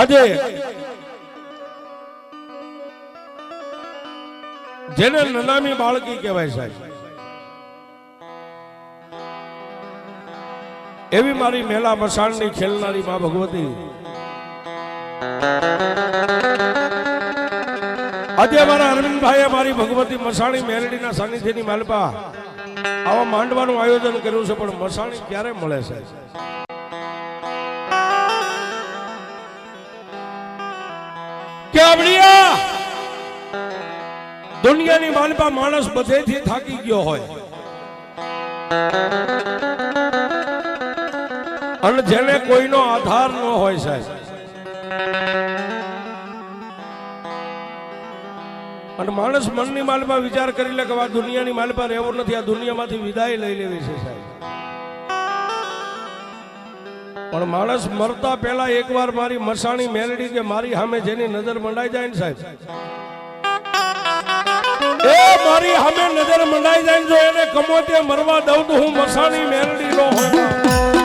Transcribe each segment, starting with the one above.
આજે જેને નનામી બાળકી કહેવાય સાહેબ. એવી મારી મેલા મસાણની ખેલનારી મા ભગવતી. આજે મારા અરવિંદભાઈએ મારી ભગવતી મસાણી મેરડીના સાનિધ્યની માલપા આવા માંડવાનું આયોજન કર્યું છે, પણ મસાણી ક્યારે મળે છે કે દુનિયાની માલપા માણસ બધેથી થાકી ગયો હોય. અને જેને કોઈનો આધાર ન હોય સાહેબ. અને માણસ મનની માલમાં વિચાર કરી લે કે દુનિયાની માલમાં રહેવું નથી, આ દુનિયામાંથી વિદાય લઈ લેવી છે સાહેબ. પણ માણસ મરતા પહેલા એકવાર મારી મસાણી મેલડી કે મારી સામે જેની નજર મંડાઈ જાય ને સાહેબ. એ મારી સામે નજર મંડાઈ જાય જો એને કમોતે મરવા દઉં તો હું મસાણી મેલડી નો હોય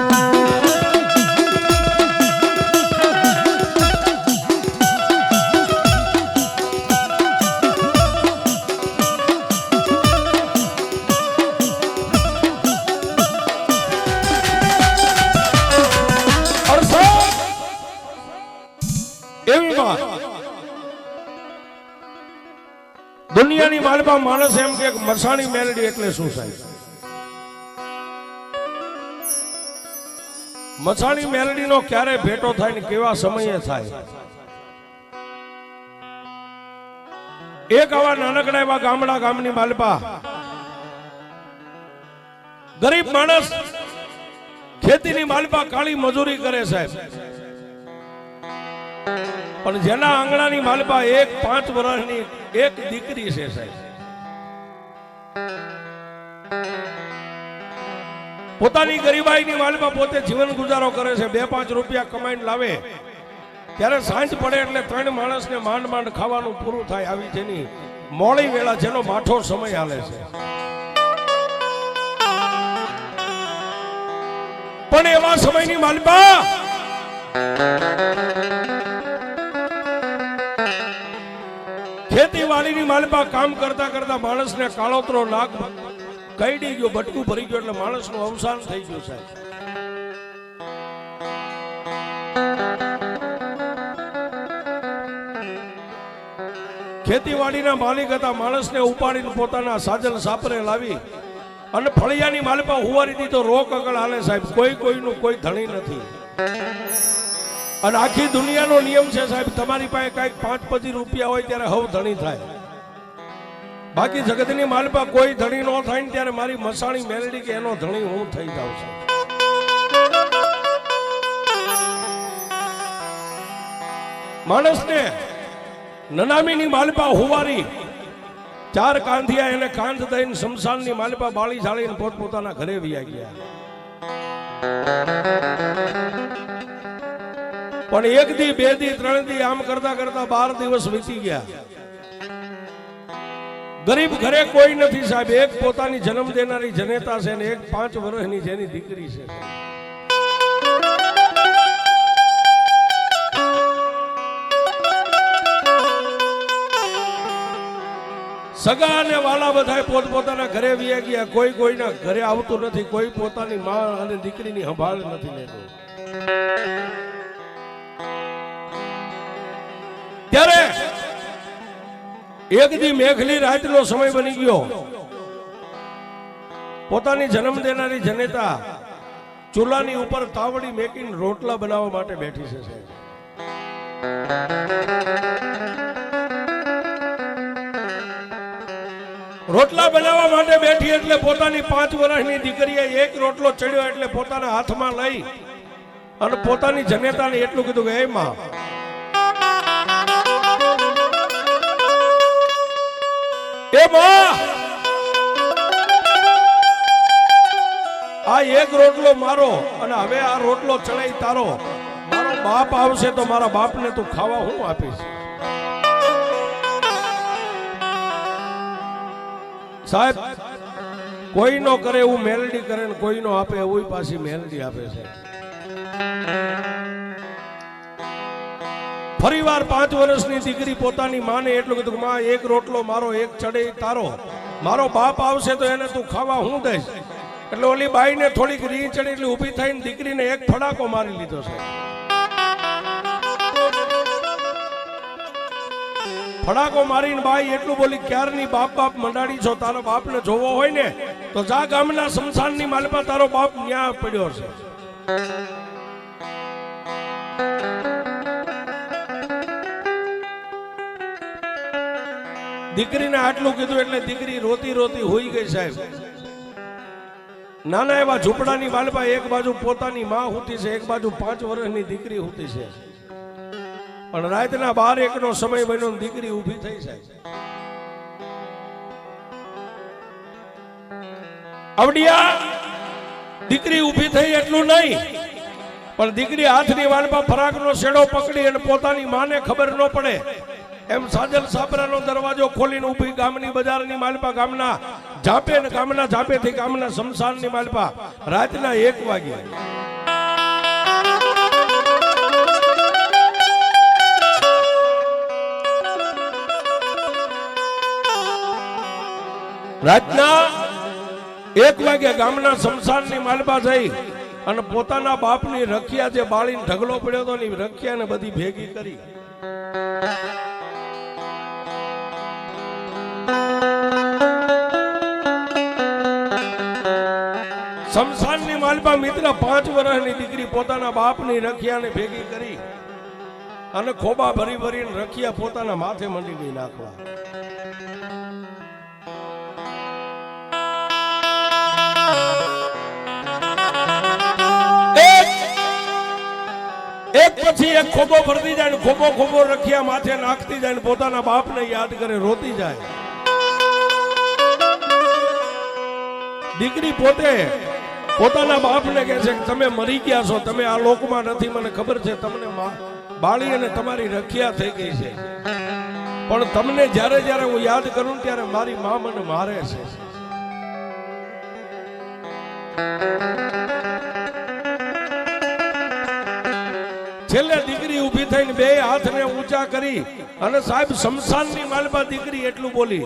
વાત દુનિયાની માલમાં માણસ એમ કે મસાણી મેલડી એટલે શું સાહેબ? મસાણી મેલડીનો ક્યારે ભેટો થાય ને કેવા સમયે થાય? એક આવા નાનકડા એવા ગામડા ગામની માલપા ગરીબ માણસ ખેતીની માલપા કાળી મજૂરી કરે સાહેબ. પણ જેના આંગણાની માલપા એક પાંચ વર્ષની એક દીકરી છે સાહેબ. પોતાની ગરીબાઈની માલપા પોતે જીવન ગુજારો કરે છે, બે પાંચ રૂપિયા કમાઈને લાવે. ત્યારે સાંજ પડે એટલે ત્રણ માણસને માંડ માંડ ખાવાનું પૂરું થાય આવી જેની મોડી વેળા જેનો માઠો સમય હાલે છે. પણ એવા સમયની માલપા ખેતીવાડીની માલપા કામ કરતા કરતા માણસને કાળોતરો નાક કઈડી ગયો બટકું ભરી ગયો એટલે માણસનું અવસાન થઈ ગયું સાહેબ. ખેતીવાડીના માલિક હતા, માણસને ઉપાડીને પોતાના સાજલ સાપરે લાવી અને ફળિયાની માલપા હુવારી દીધો, રોક આગળ હાલે સાહેબ, કોઈ કોઈનું કોઈ ધણી નથી. અને આખી દુનિયાનો નિયમ છે સાહેબ, તમારી પાસે કંઈક પાંચ પચીસ રૂપિયા હોય ત્યારે હવ ધણી થાય. બાકી જગતની માલપા કોઈ ધણી ન થાય ને ત્યારે મારી મસાણી મેલડી કે એનો ધણી હું થઈ જાઉં છું. માણસને નનામીની માલપા હુવારી, ચાર કાંધિયા એને કાંધ દઈને શમશાનની માલપા બાળી જાળીને પોતપોતાના ઘરે વ્યા ગયા. પણ એક દી, બે દી, ત્રણ દી આમ કરતા કરતા બાર દિવસ વીતી ગયા. ગરીબ ઘરે કોઈ નથી સાહેબ, એક પોતાની જન્મ દેનારી જનેતા છે ને એક પાંચ વર્ષની જેની દીકરી છે. સગા અને વાલા બધા પોતપોતાના ઘરે વ્યા ગયા, કોઈ કોઈના ઘરે આવતું નથી, કોઈ પોતાની માં અને દીકરીની સંભાળ નથી લેતું. એક દી મેઘલી રાતનો સમય બની ગયો. પોતાની જન્મ દેનારી જનેતા ચૂલાની ઉપર તાવડી મેકીને રોટલા બનાવવા માટે બેઠી છે સાહેબ. રોટલા બનાવવા માટે બેઠી એટલે પોતાની પાંચ વર્ષની દીકરીએ એક રોટલો ચડ્યો એટલે પોતાના હાથમાં લઈ અને પોતાની જનેતાને એટલું કીધું કે, એ માં એ માં આ એક રોટલો મારો અને હવે આ રોટલો ચડાઈ તારો. મારો બાપ આવશે તો મારા બાપને તું ખાવા હું આપીશ? સાહેબ, કોઈ નો કરે એવું મેલડી કરે ને કોઈ નો આપે એવું પાછી મેલડી આપે છે. ફરીવાર પાંચ વર્ષની દીકરી પોતાની માને એટલું કીધું કે, માં, એક રોટલો મારો, એક ચડે તારો. મારો બાપ આવશે તો એને તું ખાવા હું દઈશ. એટલે ઓલી બાઈને થોડીક રી ચડી એટલે ઊભી થઈને દીકરીને એક ફડાકો મારી લીધો છે. ફડાકો મારીને બાઈ એટલું બોલી, ક્યારની બાપ બાપ મંડાડી છો? તારો બાપને જોવો હોય ને, તો જા ગામના સ્મશાનની માલમાં તારો બાપ ન્યા પડ્યો છે. દીકરીને આટલું કીધું એટલે દીકરી રોતી રોતી હોઈ ગઈ સાહેબ. નાના એવા ઝૂંપડાની બાલપા એક બાજુ પોતાની માં હુતી છે, એક બાજુ પાંચ વર્ષની દીકરી હુતી છે. પણ રાતના બાર એક નો સમય બન્યો દીકરી ઊભી થઈ જાય આવડિયા, દીકરી ઊભી થઈ એટલું નહીં, પણ દીકરી હાથની વાલમાં ફરાકનો શેડો પકડી અને પોતાની માને ખબર ન પડે. એમ સાજલ સાબરાનો દરવાજો ખોલીને ઊભી ગામની બજારની માલપા ગામના જાપે ને ગામના જાપેથી ગામના શમશાનની માલપા રાતના એક વાગ્યા રાતના એક વાગે ગામના શમશાનની માલપા જઈ અને પોતાના બાપની રખિયા જે બાળીને ઢગલો પડ્યો હતો ને રખિયાને બધી ભેગી કરી. શમશાનની માલપા મિત્ર પાંચ વર્ષની દીકરી પોતાના બાપની રખિયાને ભેગી કરી અને ખોબા ભરી ભરીને રખિયા પોતાના માથે મંડી ગઈ નાખવા. એક પછી એક ખોબો ભરતી જાય ને ખોબો ખોબો રખિયા માથે નાખતી જાય ને પોતાના બાપને યાદ કરે, રોતી જાય. દીકરી પોતે પોતાના બાપને કહે છે કે તમે મરી ગયા છો, તમે આ લોકમાં નથી, મને ખબર છે, તમને બાળી અને તમારી રખિયા થઈ ગઈ છે. પણ તમને જ્યારે જ્યારે હું યાદ કરું ત્યારે મારી મા મને મારે છે. છેલ્લે દીકરી ઊભી થઈને બે હાથને ઊંચા કરી અને સાહેબ, શમશાનની માલપા દીકરી એટલું બોલી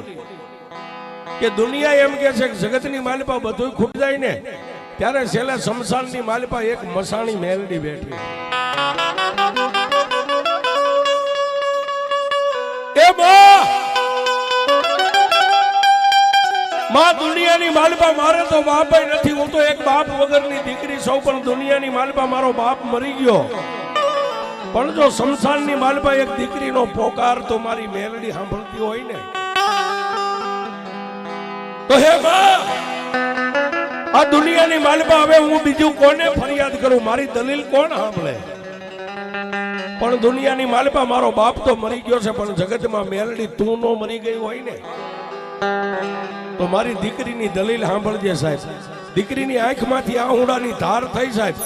કે દુનિયા એમ કે છે કે જગતની માલપા બધું ખૂટ જાય ને ત્યારે છેલ્લે શમશાનની માલપા એક મસાણી મેલડી બેઠી. એ માં, દુનિયાની માલપા મારે તો બાપ નથી. હું તો એક બાપ વગરની દીકરી સૌ પણ દુનિયાની માલપા મારો બાપ મરી ગયો. પણ જો શમશાનની માલપા એક દીકરીનો પોકાર તો મારી મેલડી સાંભળતી હોય ને? તો હે બા! આ દુનિયાની માલમાં હવે હું બીજું કોને ફરિયાદ કરું? મારી દલીલ કોણ સાંભળે? પણ દુનિયાની માલપા મારો બાપ તો મરી ગયો છે, પણ જગતમાં મેલડી તું નો મરી ગઈ હોય ને? તો મારી દીકરીની દલીલ સાંભળજે સાહેબ. દીકરીની આંખમાંથી આહુડાની ધાર થઈ સાહેબ.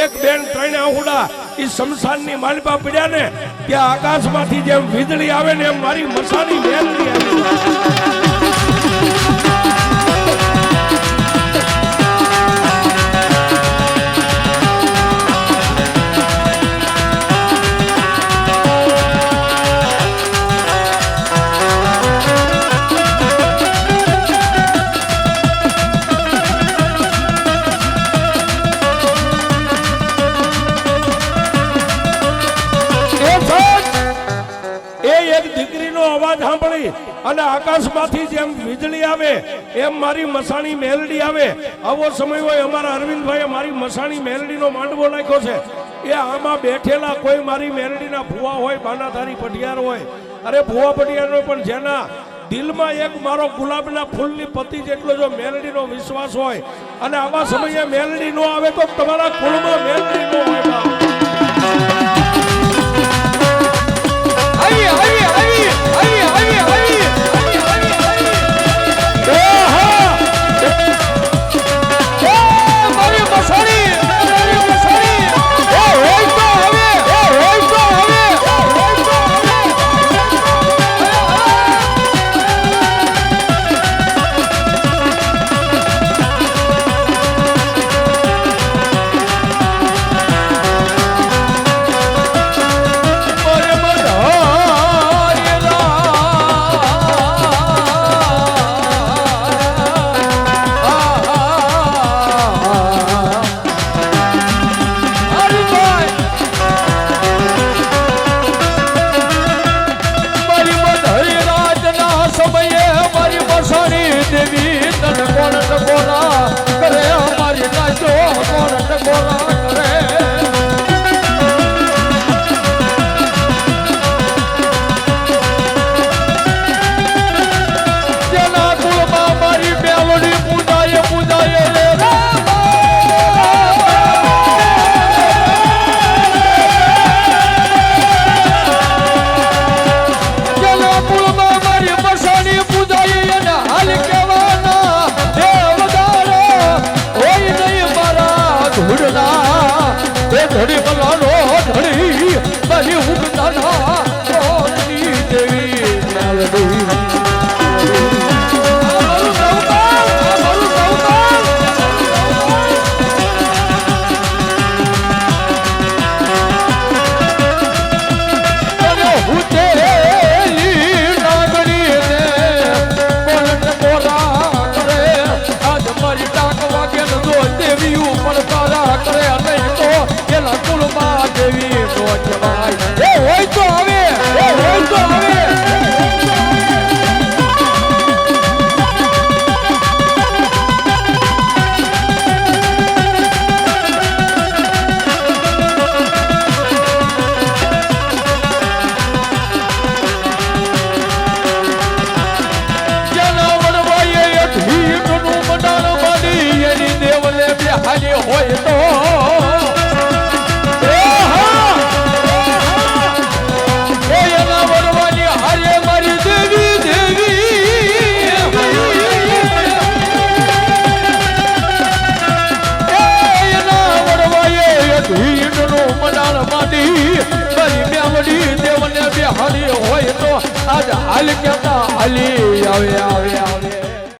એક બેન ત્રણ આહુડા એ શમશાનની માલપા પડ્યા ને, ત્યાં આકાશમાંથી જેમ વીજળી આવે ને એમ મારી મસાની મેલડી આવી અવાજ અને આકાશમાંથી જેમ વીજળી આવે, એમ મારી મસાણી મેલડી આવે. આવો સમય હોય અમારા અરવિંદભાઈએ મારી મસાણી મેલડીનો માંડવો નાખ્યો છે. એ આમાં બેઠેલા કોઈ મારી મેલડીના ભુવા હોય, બાનાધારી પઢિયાર હોય. અરે ભુવા પઢિયાર પણ જેના દિલમાં એક મારો ગુલાબના ફૂલની પતિ જેટલો જો મેલડીનો વિશ્વાસ હોય, અને આવા સમયે મેલડી નો આવે તો તમારા કુળમાં મેલડી નો હોય Hola. હાલી આવે આવે આવે.